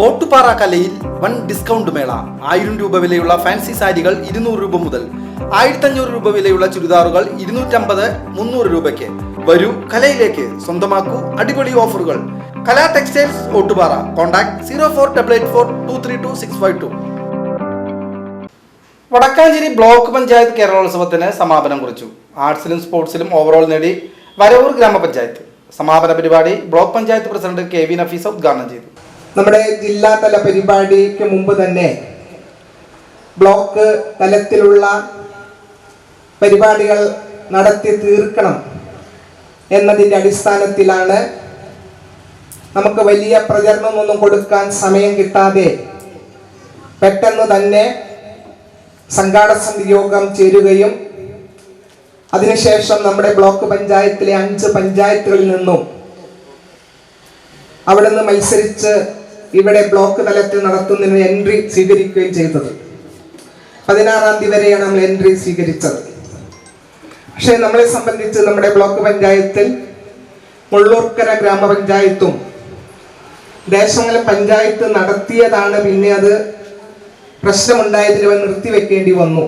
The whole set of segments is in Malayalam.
ഓട്ടുപാറ കലയിൽ വൺ ഡിസ്കൗണ്ട് മേള. ആയിരം രൂപ വിലയുള്ള ഫാൻസി സാരികൾ ഇരുന്നൂറ് രൂപ മുതൽ ആയിരത്തഞ്ഞൂറ് രൂപ വിലയുള്ള ചുരിദാറുകൾ ഇരുന്നൂറ്റമ്പത് മുന്നൂറ് രൂപയ്ക്ക്. വരൂ കലയിലേക്ക്. സ്വന്തമാക്കൂ അടിപൊളി ഓഫറുകൾ. Kala textiles Ottupara. Contact zero four double eight four two three two six five two. Wadakkanchery block panchayat കേരളോത്സവത്തിന് സമാപനം കുറിച്ചു. ആർട്സിലും സ്പോർട്സിലും ഓവറോൾ നേടി വരവൂർ ഗ്രാമപഞ്ചായത്ത്. സമാപന പരിപാടി block panchayat president K V Nafeesa ഉദ്ഘാടനം ചെയ്തു. നമ്മുടെ ജില്ലാതല പരിപാടിക്ക് മുമ്പ് തന്നെ ബ്ലോക്ക് തലത്തിലുള്ള പരിപാടികൾ നടത്തി തീർക്കണം എന്നതിന്റെ അടിസ്ഥാനത്തിലാണ് നമുക്ക് വലിയ പ്രചരണമൊന്നും കൊടുക്കാൻ സമയം കിട്ടാതെ പെട്ടെന്ന് തന്നെ സംഘാടക സമിതി യോഗം ചേരുകയും അതിനുശേഷം നമ്മുടെ ബ്ലോക്ക് പഞ്ചായത്തിലെ അഞ്ച് പഞ്ചായത്തുകളിൽ നിന്നും അവിടെ നിന്ന് മത്സരിച്ച് ഇവിടെ ബ്ലോക്ക് തലത്തിൽ നടത്തുന്നതിന് എൻട്രി സ്വീകരിക്കുകയും ചെയ്തത്. പതിനാറാം തീയതി വരെയാണ് നമ്മൾ എൻട്രി സ്വീകരിച്ചത്. പക്ഷേ നമ്മളെ സംബന്ധിച്ച് നമ്മുടെ ബ്ലോക്ക് പഞ്ചായത്തിൽ മുള്ളൂർക്കര ഗ്രാമപഞ്ചായത്തും ദേശങ്ങളിൽ പഞ്ചായത്ത് നടത്തിയതാണ് പിന്നെ അത് പ്രശ്നമുണ്ടായതിൽ നിർത്തിവെക്കേണ്ടി വന്നു.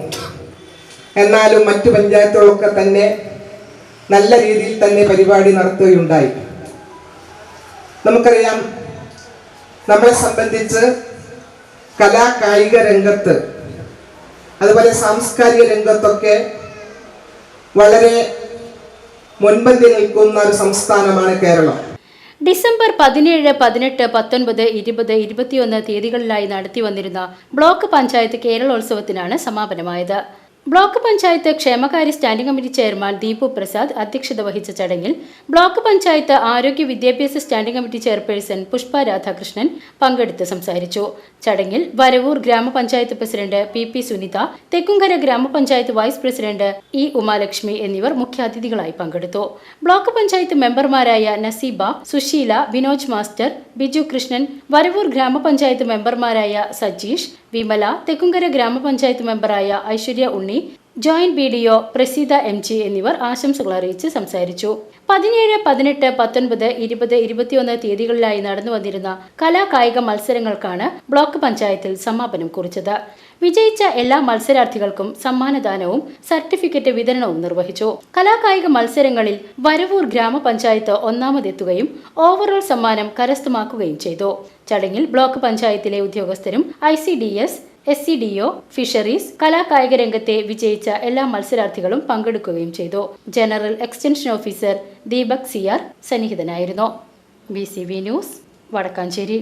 എന്നാലും മറ്റു പഞ്ചായത്തുകളൊക്കെ തന്നെ നല്ല രീതിയിൽ തന്നെ പരിപാടി നടത്തുകയുണ്ടായി. നമുക്കറിയാം നമ്മളെ സംബന്ധിച്ച് കലാ കായിക രംഗത്ത് അതുപോലെ സാംസ്കാരിക രംഗത്തൊക്കെ വളരെ മുൻപന്തി നിൽക്കുന്ന ഒരു സംസ്ഥാനമാണ് കേരളം. ഡിസംബർ പതിനേഴ് പതിനെട്ട് പത്തൊൻപത് ഇരുപത് ഇരുപത്തിയൊന്ന് തീയതികളിലായി നടത്തി വന്നിരുന്ന ബ്ലോക്ക് പഞ്ചായത്ത് കേരളോത്സവത്തിനാണ് സമാപനമായത്. ബ്ലോക്ക് പഞ്ചായത്ത് ക്ഷേമകാര്യ standing committee chairman Deepu Prasad അധ്യക്ഷത വഹിച്ച ചടങ്ങിൽ ബ്ലോക്ക് പഞ്ചായത്ത് ആരോഗ്യ വിദ്യാഭ്യാസ standing committee chairperson Pushpa Radhakrishnan പങ്കെടുത്ത് സംസാരിച്ചു. ചടങ്ങിൽ വരവൂർ ഗ്രാമപഞ്ചായത്ത് president P P Sunitha Thekkumkara ഗ്രാമപഞ്ചായത്ത് വൈസ് പ്രസിഡന്റ് ഇ ഉമാലക്ഷ്മി എന്നിവർ മുഖ്യാതിഥികളായി പങ്കെടുത്തു. ബ്ലോക്ക് പഞ്ചായത്ത് മെമ്പർമാരായ നസീബ സുശീല വിനോജ് മാസ്റ്റർ ബിജു കൃഷ്ണൻ വരവൂർ ഗ്രാമപഞ്ചായത്ത് മെമ്പർമാരായ സജീഷ് വിമല തെക്കുംകര ഗ്രാമപഞ്ചായത്ത് മെമ്പറായ Aishwarya Unni joint B D O Praseetha M G എന്നിവർ ആശംസകൾ അറിയിച്ച് സംസാരിച്ചു. പതിനേഴ് പതിനെട്ട് പത്തൊൻപത് ഇരുപത് ഇരുപത്തിയൊന്ന് തീയതികളിലായി നടന്നു വന്നിരുന്ന കലാ കായിക മത്സരങ്ങൾക്കാണ് ബ്ലോക്ക് പഞ്ചായത്തിൽ സമാപനം കുറിച്ചത്. വിജയിച്ച എല്ലാ മത്സരാർത്ഥികൾക്കും സമ്മാനദാനവും സർട്ടിഫിക്കറ്റ് വിതരണവും നിർവഹിച്ചു. കലാകായിക മത്സരങ്ങളിൽ വരവൂർ ഗ്രാമപഞ്ചായത്ത് ഒന്നാമതെത്തുകയും ഓവറോൾ സമ്മാനം കരസ്ഥമാക്കുകയും ചെയ്തു. ചടങ്ങിൽ ബ്ലോക്ക് പഞ്ചായത്തിലെ ഉദ്യോഗസ്ഥരും I S C D O fisheries കലാകായിക രംഗത്തെ വിജയിച്ച എല്ലാ മത്സരാർത്ഥികളും പങ്കെടുക്കുകയും ചെയ്തു. General extension officer Deepak Siyar സന്നിഹിതനായിരുന്നു. B C V news Wadakkanchery.